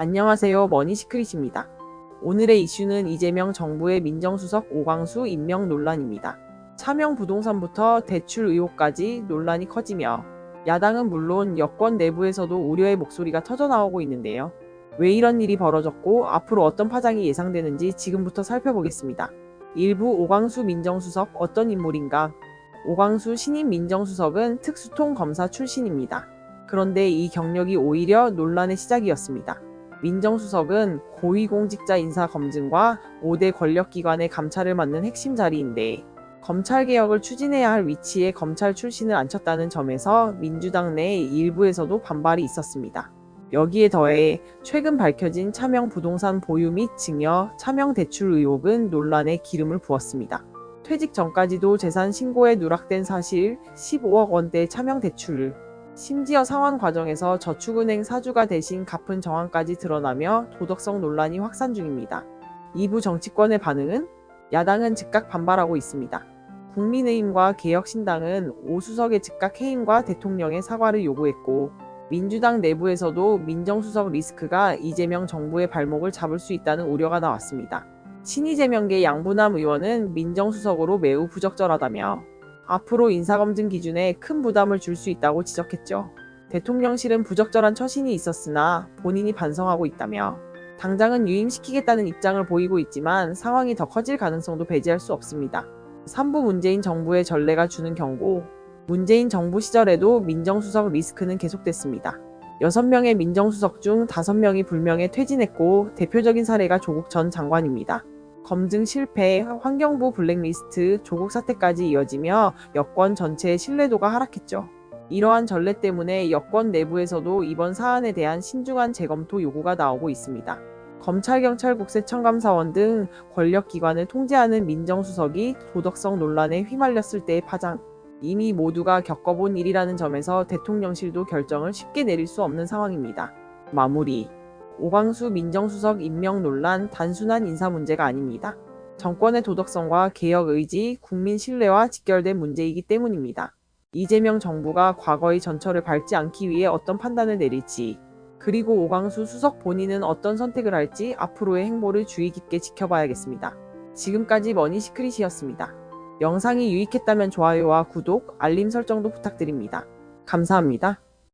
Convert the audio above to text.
안녕하세요. 머니시크릿입니다. 오늘의 이슈는 이재명 정부의 민정수석 오광수 임명 논란입니다. 차명 부동산부터 대출 의혹까지 논란이 커지며 야당은 물론 여권 내부에서도 우려의 목소리가 터져나오고 있는데요. 왜 이런 일이 벌어졌고 앞으로 어떤 파장이 예상되는지 지금부터 살펴보겠습니다. 일부 오광수 민정수석 어떤 인물인가? 오광수 신임 민정수석은 특수통 검사 출신입니다. 그런데 이 경력이 오히려 논란의 시작이었습니다. 민정수석은 고위공직자 인사 검증과 5대 권력기관의 감찰을 맡는 핵심 자리인데 검찰개혁을 추진해야 할 위치에 검찰 출신을 앉혔다는 점에서 민주당 내 일부에서도 반발이 있었습니다. 여기에 더해 최근 밝혀진 차명 부동산 보유 및 증여, 차명 대출 의혹은 논란에 기름을 부었습니다. 퇴직 전까지도 재산 신고에 누락된 사실 15억 원대 차명 대출을 심지어 상환 과정에서 저축은행 사주가 대신 갚은 정황까지 드러나며 도덕성 논란이 확산 중입니다. 이부 정치권의 반응은 야당은 즉각 반발하고 있습니다. 국민의힘과 개혁신당은 오수석의 즉각 해임과 대통령의 사과를 요구했고 민주당 내부에서도 민정수석 리스크가 이재명 정부의 발목을 잡을 수 있다는 우려가 나왔습니다. 신이재명계 양부남 의원은 민정수석으로 매우 부적절하다며 앞으로 인사검증 기준에 큰 부담을 줄 수 있다고 지적했죠. 대통령실은 부적절한 처신이 있었으나 본인이 반성하고 있다며 당장은 유임시키겠다는 입장을 보이고 있지만 상황이 더 커질 가능성도 배제할 수 없습니다. 3부 문재인 정부의 전례가 주는 경고 문재인 정부 시절에도 민정수석 리스크는 계속됐습니다. 6명의 민정수석 중 5명이 불명예 퇴진했고 대표적인 사례가 조국 전 장관입니다. 검증 실패, 환경부 블랙리스트, 조국 사태까지 이어지며 여권 전체의 신뢰도가 하락했죠. 이러한 전례 때문에 여권 내부에서도 이번 사안에 대한 신중한 재검토 요구가 나오고 있습니다. 검찰, 경찰, 국세 청감사원 등 권력기관을 통제하는 민정수석이 도덕성 논란에 휘말렸을 때의 파장, 이미 모두가 겪어본 일이라는 점에서 대통령실도 결정을 쉽게 내릴 수 없는 상황입니다. 마무리. 오광수 민정수석 임명 논란 단순한 인사 문제가 아닙니다. 정권의 도덕성과 개혁 의지, 국민 신뢰와 직결된 문제이기 때문입니다. 이재명 정부가 과거의 전철을 밟지 않기 위해 어떤 판단을 내릴지, 그리고 오광수 수석 본인은 어떤 선택을 할지 앞으로의 행보를 주의 깊게 지켜봐야겠습니다. 지금까지 머니시크릿이었습니다. 영상이 유익했다면 좋아요와 구독, 알림 설정도 부탁드립니다. 감사합니다.